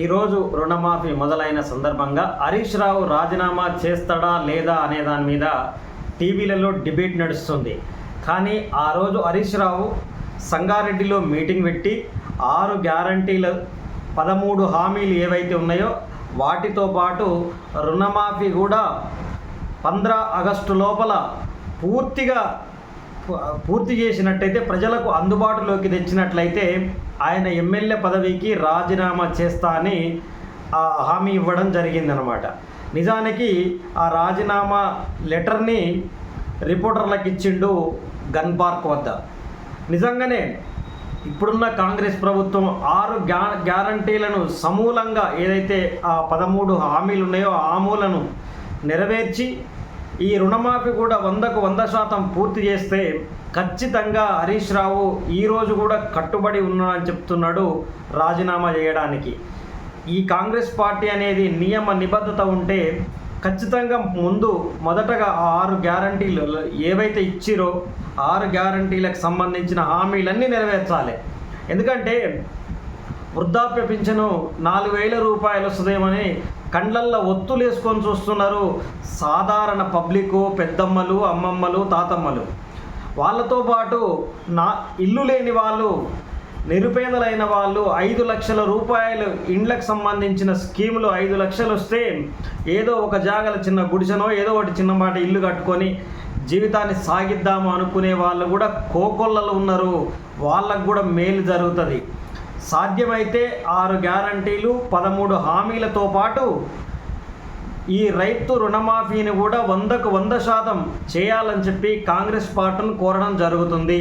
ఈరోజు రుణమాఫీ మొదలైన సందర్భంగా హరీష్ రావు రాజీనామా చేస్తాడా లేదా అనే దాని మీద టీవీలలో డిబేట్ నడుస్తుంది. కానీ ఆ రోజు హరీష్ రావు సంగారెడ్డిలో మీటింగ్ పెట్టి ఆరు గ్యారంటీలు పదమూడు హామీలు ఏవైతే ఉన్నాయో వాటితో పాటు రుణమాఫీ కూడా పంద్రా ఆగస్టు లోపల పూర్తిగా పూర్తి చేసినట్టయితే ప్రజలకు అందుబాటులోకి తెచ్చినట్లయితే ఆయన ఎమ్మెల్యే పదవికి రాజీనామా చేస్తా అని ఆ హామీ ఇవ్వడం జరిగిందనమాట నిజానికి ఆ రాజీనామా లెటర్ని రిపోర్టర్లకు ఇచ్చిండు గన్ పార్క్ వద్ద. నిజంగానే ఇప్పుడున్న కాంగ్రెస్ ప్రభుత్వం ఆరు గ్యా గ్యారంటీలను సమూలంగా ఏదైతే ఆ పదమూడు హామీలు ఉన్నాయో ఆ హామీలను నెరవేర్చి ఈ రుణమాఫీ కూడా వందకు వంద శాతం పూర్తి చేస్తే ఖచ్చితంగా హరీష్ రావు ఈరోజు కూడా కట్టుబడి ఉన్నానని చెప్తున్నాడు రాజీనామా చేయడానికి. ఈ కాంగ్రెస్ పార్టీ అనేది నియమ నిబద్ధత ఉంటే ఖచ్చితంగా ముందు మొదటగా ఆ ఆరు గ్యారంటీలు ఏవైతే ఇచ్చిరో ఆరు గ్యారంటీలకు సంబంధించిన హామీలన్నీ నెరవేర్చాలి. ఎందుకంటే వృద్ధాప్య పింఛను నాలుగు వేల రూపాయలు వస్తుందేమని కండ్లల్లో ఒత్తులు వేసుకొని చూస్తున్నారు సాధారణ పబ్లిక్ పెద్దమ్మలు అమ్మమ్మలు తాతమ్మలు. వాళ్ళతో పాటు నా ఇల్లు లేని వాళ్ళు నిరుపేదలైన వాళ్ళు ఐదు లక్షల రూపాయలు ఇండ్లకు సంబంధించిన స్కీములు ఐదు లక్షలు వస్తే ఏదో ఒక జాగల చిన్న గుడిసెనో ఏదో ఒకటి చిన్నపాటి ఇల్లు కట్టుకొని జీవితాన్ని సాగిద్దాము అనుకునే వాళ్ళు కూడా కోకొల్లలు ఉన్నారు. వాళ్ళకు కూడా మేలు జరుగుతుంది. సాధ్యమైతే ఆరు గ్యారంటీలు పదమూడు హామీలతో పాటు ఈ రైతు రుణమాఫీని కూడా వందకు వంద శాతం చేయాలని చెప్పి కాంగ్రెస్ పార్టీని కోరడం జరుగుతుంది.